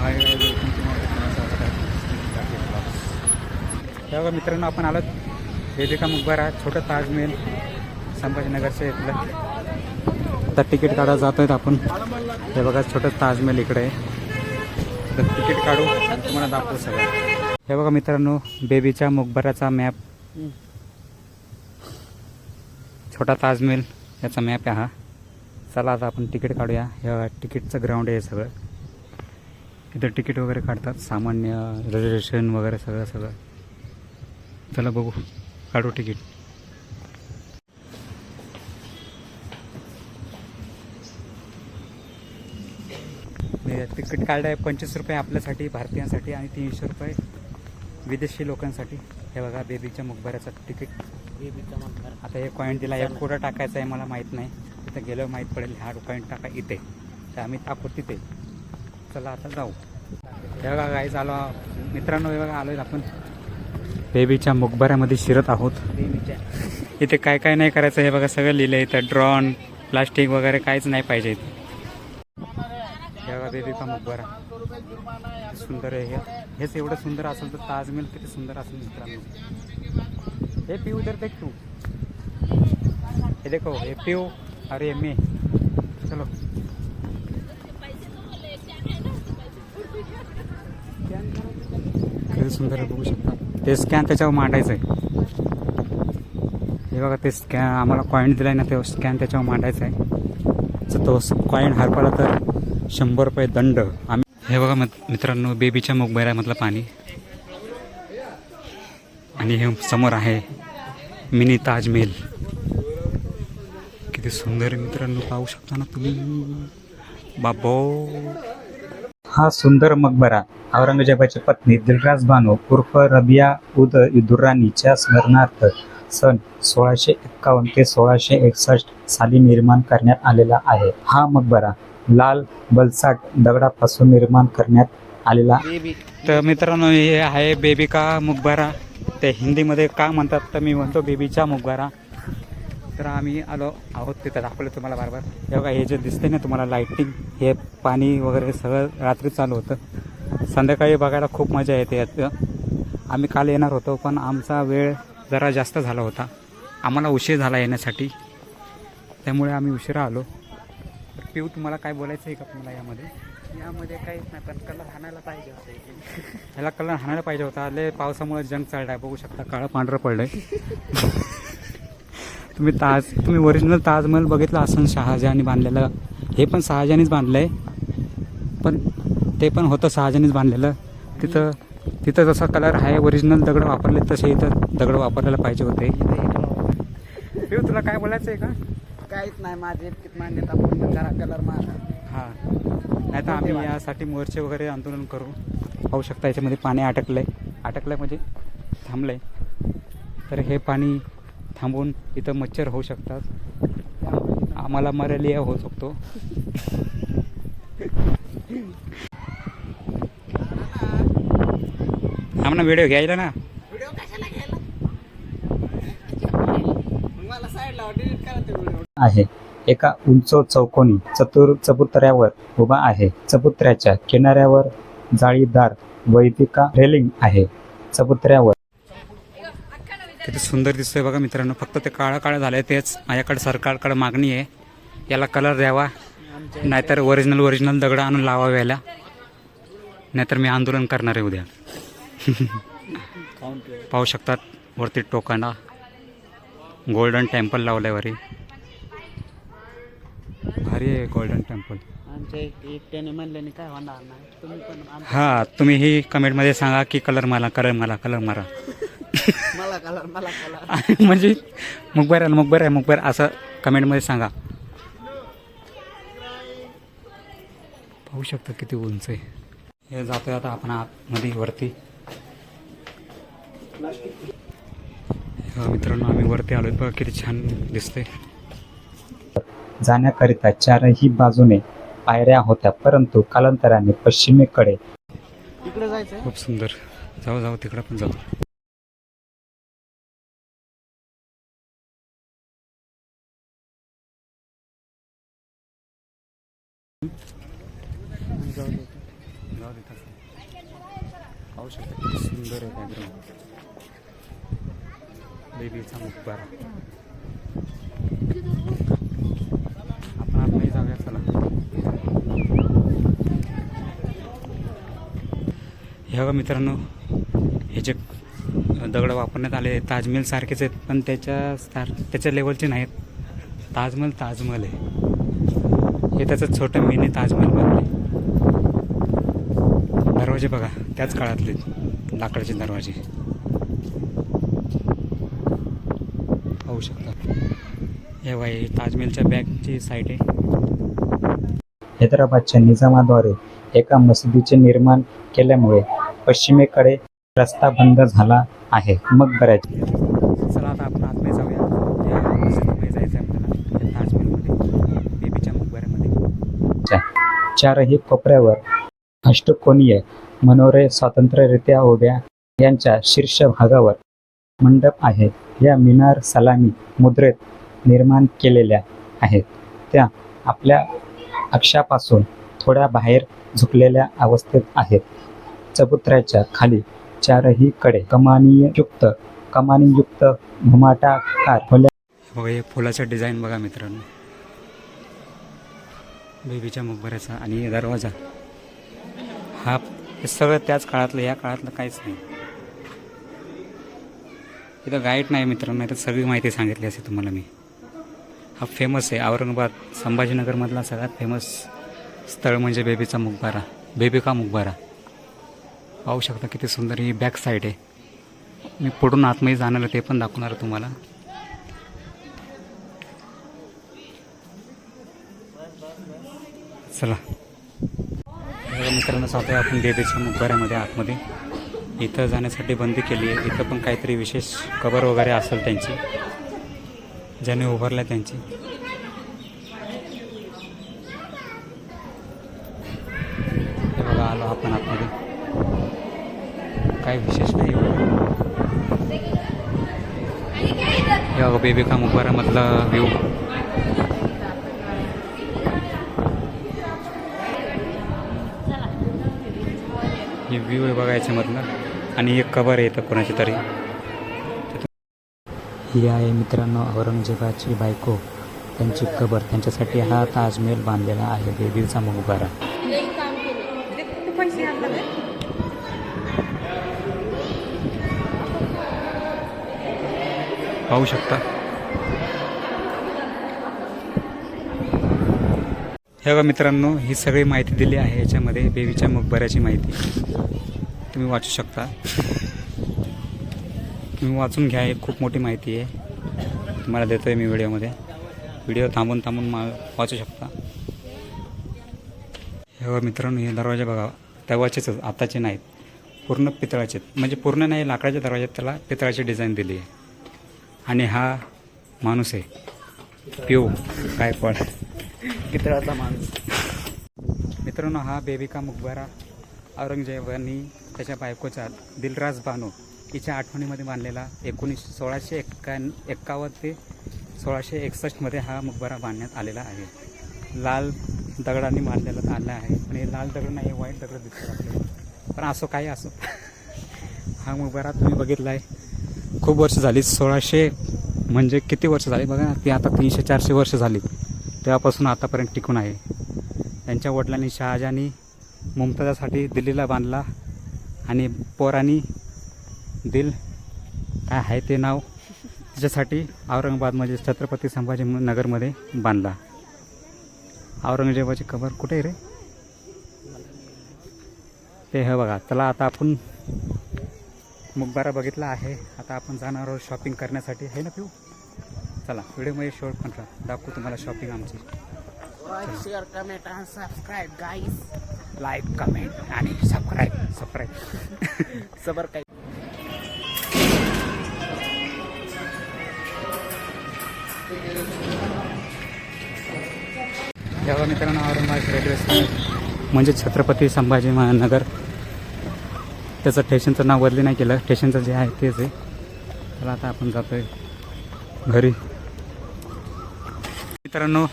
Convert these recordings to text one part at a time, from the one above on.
हाय तेव्हा मित्रांनो आपण आलो वेदिका मुखबारा छोटं ताजमहल संभाजीनगरच्या इथलं. आता तिकीट काढा जात आहेत आपण. हे बघा छोटं ताजमहल इकडे आहे. तर तिकीट काढू तुम्हाला दाखवू सगळं. हे बघा मित्रांनो बेबीच्या मुखबराचा मॅप छोटा ताजमहल याचा मॅप आहे हा. चला आता आपण तिकीट काढूया. हे तिकीटचं ग्राउंड आहे सगळं. इथं तिकीट वगैरे काढतात. सामान्य रिझर्वेशन वगैरे सगळं सगळं. चला बघू. काढू तिकीट तिकीट काढलं आहे पंचवीस रुपये आपल्यासाठी भारतीयांसाठी आणि तीनशे रुपये विदेशी लोकांसाठी. हे बघा बेबीच्या मुखबऱ्याचं तिकीट आता हे कॉईंट दिला एक कुठं टाकायचं आहे मला माहीत नाही. तिथं गेल्यावर माहीत पडेल हा कॉईंट टाका इथे. तर आम्ही टाकू तिथे. चला आता जाऊ. हे बघा गाईज आलो मित्रांनो हे बघा आलो आपण. बेबीच्या मुखबऱ्यामध्ये शिरत आहोत. इथे काय काय नाही करायचं हे बघा सगळं लिहिलं इथं. ड्रॉन प्लास्टिक वगैरे काहीच नाही पाहिजे इथे. हे बघा बेबी का मुखबरा सुंदर आहे हे. हेच एवढं सुंदर असेल तर ताजमहल किती सुंदर असेल मित्रांनो. हे पिऊ उधर देख तू. हे देखो हे पिऊ. अरे मे. चलो. किती सुंदर आहे बघू शकता. ते स्कॅन त्याच्यावर मांडायचं आहे हे बघा ते स्कॅन आम्हाला कॉईंट दिलाय ना ते स्कॅन त्याच्यावर मांडायचं आहे तर तो कॉईन हरपला तर शंभर रुपये दंड. आम्ही हे बघा मित्रांनो बेबीच्या मुखबऱ्यामधलं पाणी. आणि हे समोर आहे मिनी ताजमहल. किती सुंदर मित्रांनो पाहू शकता ना तुम्ही. बाबो. हा सुंदर मकबरा औरंगजेबाची पत्नी दिलराज बानो उर्फ रबिया उद दुर्राणीच्या स्मरणार्थ सन सोळाशे एक्कावन्न ते सोळाशे एकसष्ट साली निर्माण करण्यात आलेला आहे. हा मकबरा लाल बलसाट दगडापासून निर्माण करण्यात आलेला तर मित्रांनो हे आहे बेबिका मकबरा. ते हिंदीमध्ये का म्हणतात तर मी म्हणतो बेबीचा मकबरा. तर आम्ही आलो आहोत तिथं. दाखवलं तुम्हाला बारबार. हे बघा हे जे दिसते ना तुम्हाला लाईटिंग हे पाणी वगैरे सगळं रात्री चालू होतं. संध्याकाळी बघायला खूप मजा येते यात. आम्ही काल येणार होतो पण आमचा वेळ जरा जास्त झाला होता. आम्हाला उशीर झाला येण्यासाठी. त्यामुळे आम्ही उशिरा आलो. तर पिऊ तुम्हाला काय बोलायचं आहे का तुम्हाला यामध्ये? यामध्ये काहीच नाही पण कलर हाणायला पाहिजे होते ह्याला कलर हाणायला पाहिजे होता. लय पावसामुळे जंग चढलाय बघू शकता काळं पांढरं पडलंय. तुम्ही ताज तुम्ही ओरिजिनल ताजमहल बघितलं असन शहाजहानी बांधलेलं? हे पण शहाजहानीच बांधलंय. पण ते पण होतं शहाजहानीच बांधलेलं. तिथं तिथं जसा कलर आहे ओरिजिनल दगड वापरले तसे इथं दगड वापरायला पाहिजे होते. तुला काय बोलायचं आहे का? काहीच नाही माझे मान्यता पूर्ण करा कलर मारा. हां. नाही तर आम्ही यासाठी मोर्चे वगैरे आंदोलन करू. पाहू शकता याच्यामध्ये पाणी अटकलंय. अटकलंय म्हणजे थांबलंय. तर हे पाणी थांबून इथं मच्छर होऊ शकतात. आम्हाला मरेलिया होऊ शकतो. आम्हाला व्हिडिओ घ्यायला ना. व्हिडिओ कशाला घ्यायला? मला साईडला डिलीट करा ते व्हिडिओ आहे. एका उंच चौकोनी चतुर चबुतऱ्यावर उभा आहे. चबुतऱ्याच्या किनाऱ्यावर जाळीदार वैदिका रेलिंग आहे. चबुतऱ्यावर किती सुंदर दिसतोय बघा मित्रांनो. फक्त ते काळं काळं झालंय तेच. माझ्याकडे सरकारकडे मागणी आहे. याला कलर द्यावा. नाहीतर ओरिजिनल ओरिजिनल दगड आणून लावावे याला. नाहीतर मी आंदोलन करणार आहे उद्या. पाहू शकतात वरती टोकांना. गोल्डन टेम्पल लावलंय वरी. भारी आहे गोल्डन टेम्पल हा तुम्ही ही कमेंटमध्ये सांगा की कलर मला कलर मला कलर मारा मला कलर मला कलर म्हणजे मुकबर आहे मुकबर आहे मुकबर असं कमेंटमध्ये सांगा. पाहू शकता किती उंच आहे. हे जातोय आता आपण आतमध्ये वरती. हा, मित्रांनो आम्ही वरती आलोय. बघा किती छान दिसतंय. जाण्याकरिता चारही बाजूने पायऱ्या होत्या परंतु कालांतराने पश्चिमेकडे खूप सुंदर. जाऊ जाऊ तिकडं पण जाऊ जाऊ दे. जाऊ दे तसं पाहू शकता किती सुंदर आहे बॅकग्राऊंड बेबीचा मुखबारा. आपण आतमध्ये जाऊया चला. ह्या बघा मित्रांनो हे जे दगड वापरण्यात आले ताजमहल सारखेच आहेत पण त्याच्या सार त्याच्या लेवलचे नाहीत. ताजमहल ताजमहल आहे. हे त्याचं छोटं मिनी ताजमहल बनले दरवाजे बघा त्याच काळातले. लाकडाचे दरवाजे. पाहू शकता. हे बाई ताजमहलच्या बॅगची साईड आहे. हैदराबादच्या निजामाद्वारे एका मशिदीचे निर्माण केल्यामुळे पश्चिमेकडे रस्ता बंद झाला आहे. मग बऱ्याच चला आता आपण आतमध्ये जाऊया. या मशिदीमध्ये जायचं आहे आपल्याला ताजमहलमध्ये बेबीच्या मकबऱ्यामध्ये. चारही कोपऱ्यावर अष्टकोनीय मनोरे स्वातंत्र्यरित्या उभ्या यांच्या शीर्ष भागावर मंडप आहे. या मिनार सलामी मुद्रेत निर्माण केलेल्या आहेत. त्या आपल्या अक्षापासून थोड्या बाहेर झुकलेल्या अवस्थेत आहेत. चबुत्र्याच्या खाली चारही कडे कमानीयुक्त कमानीयुक्त घुमाटाकार खोल्या हो, बघा हे फुलाचं डिझाईन बघा मित्रांनो. बेबीच्या मकबऱ्याचा आणि दरवाजा. हा हे सगळं त्याच काळातलं या काळातलं काहीच नाही. इथं गाईड नाही मित्रांनो इथं तर सगळी माहिती सांगितली असेल तुम्हाला मी. हा फेमस आहे औरंगाबाद संभाजीनगरमधला सगळ्यात फेमस स्थळ म्हणजे बेबीचा मुखबारा. बेबी का मुखबारा. पाहू शकता किती सुंदर ही बॅक साईड आहे. मी पुढून आतमध्ये जाणार आहे ते पण दाखवणार आहे तुम्हाला. चला. बघा मित्रांनो सांगतोय आपण बेबीच्या मुखबऱ्यामध्ये आतमध्ये. इथं जाण्यासाठी बंदी केली आहे. इथं पण काहीतरी विशेष कबर वगैरे असेल त्यांची. ज्याने उभारल्या त्यांची. हे बघा आलो आपण आतमध्ये. काही विशेष नाही हे बघा बेबी का मुखबारामधला व्ह्यू हे व्ह्यू आहे बघा याच्यामधलं आणि एक आहे इथं कोणाची तरी. ही आहे मित्रांनो औरंगजेबाची बायको. त्यांची कबर त्यांच्यासाठी हा ताजमहल बांधलेला आहे. बेबीचा मुखबारा पाहू शकता. हे बघा मित्रांनो ही सगळी माहिती दिली आहे याच्यामध्ये बेबीच्या मकबऱ्याची माहिती. तुम्ही वाचू शकता. तुम्ही वाचून घ्या एक खूप मोठी माहिती आहे. तुम्हाला देतो आहे मी व्हिडिओमध्ये. व्हिडिओ थांबून थांबून मा वाचू शकता. हे बघा मित्रांनो हे दरवाजे बघा. तेव्हाचेच आताचे नाहीत. पूर्ण पितळाचे म्हणजे पूर्ण नाही लाकडाच्या दरवाज्यात त्याला पितळाची डिझाईन दिली आहे. आणि हा माणूस आहे. पिओ गायकवाड पितळाचा माणूस. मित्रांनो हा बेबिका मुखबारा औरंगजेबांनी त्याच्या बायकोचा दिलराज बानो हिच्या आठवणीमध्ये बांधलेला एकोणीस सोळाशे एक्का एक्कावन्न ते सोळाशे एकसष्टमध्ये हा मुकबरा बांधण्यात आलेला आहे. लाल दगडांनी बांधलेला आला आहे आणि लाल दगड नाही वाईट दगड दिसत आपल्याला. पण असो काही असो हा मुकबरा तुम्ही बघितला आहे खूप वर्ष झाली सोळाशे म्हणजे किती वर्ष झाली? बघा ना ती आता तीनशे चारशे वर्ष झाली. तेव्हापासून आतापर्यंत टिकून आहे. त्यांच्या वडिलांनी शहाजहानी मुमताजासाठी दिल्लीला बांधला आणि पोरांनी दिल काय आहे ते नाव त्याच्यासाठी औरंगाबादमध्ये छत्रपती संभाजी नगरमध्ये बांधला. औरंगजेबाची कबर कुठे आहे रे? ते हे बघा चला आता आपण मुखबारा बघितला आहे. आता आपण जाणार आहोत शॉपिंग करण्यासाठी. आहे ना पिऊ? चला व्हिडिओमध्ये शॉर्ट पण राहा दाखवू तुम्हाला शॉपिंग आमची. शेअर कमेंट आणि सबस्क्राईब गाईस लाईक कमेंट आणि सबस्क्राईब सबस्क्राईब सबर काही जेव्हा मित्रांनो औरंगाबाद रेल्वे स्थानक म्हणजे छत्रपती संभाजी महानगर. त्याचं स्टेशनचं नाव बदली नाही केलं. स्टेशनचं जे आहे तेच आहे. तर आता आपण जातोय घरी. मित्रांनो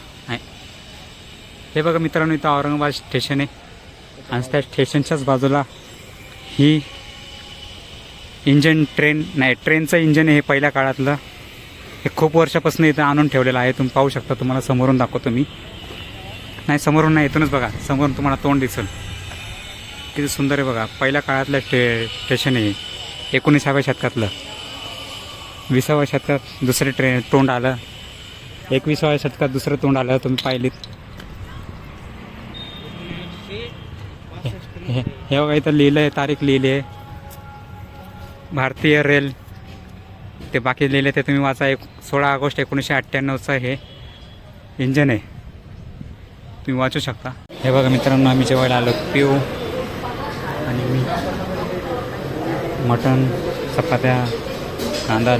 हे बघा मित्रांनो इथं औरंगाबाद स्टेशन आहे. आणि त्या स्टेशनच्याच बाजूला ही इंजन ट्रेन नाही ट्रेनचं इंजन हे पहिल्या काळातलं. हे खूप वर्षापासून इथं आणून ठेवलेलं आहे. तुम्ही पाहू शकता तुम्हाला समोरून दाखवतो मी. नाही समोरून नाही इथूनच बघा. समोरून तुम्हाला तोंड दिसेल. किती सुंदर आहे बघा. पहिल्या काळातलं स्टे स्टेशन आहे एकोणीसाव्या शतकातलं. विसाव्या शतकात दुसरे ट्रेन तोंड आलं. एकविसाव्या शतकात दुसरं तोंड आलं तुम्ही पाहिलीत. हे हे बघा इथं लिहिलं आहे तारीख लिहिली आहे. भारतीय रेल ते बाकी लिहिले ते तुम्ही वाचा. एक सोळा ऑगस्ट एकोणीसशे अठ्ठ्याण्णवचं हे इंजन आहे. तुम्ही वाचू शकता. हे बघा मित्रांनो आम्ही जेवायला आलो. पिऊ आणि मी मटण चपात्या कांदा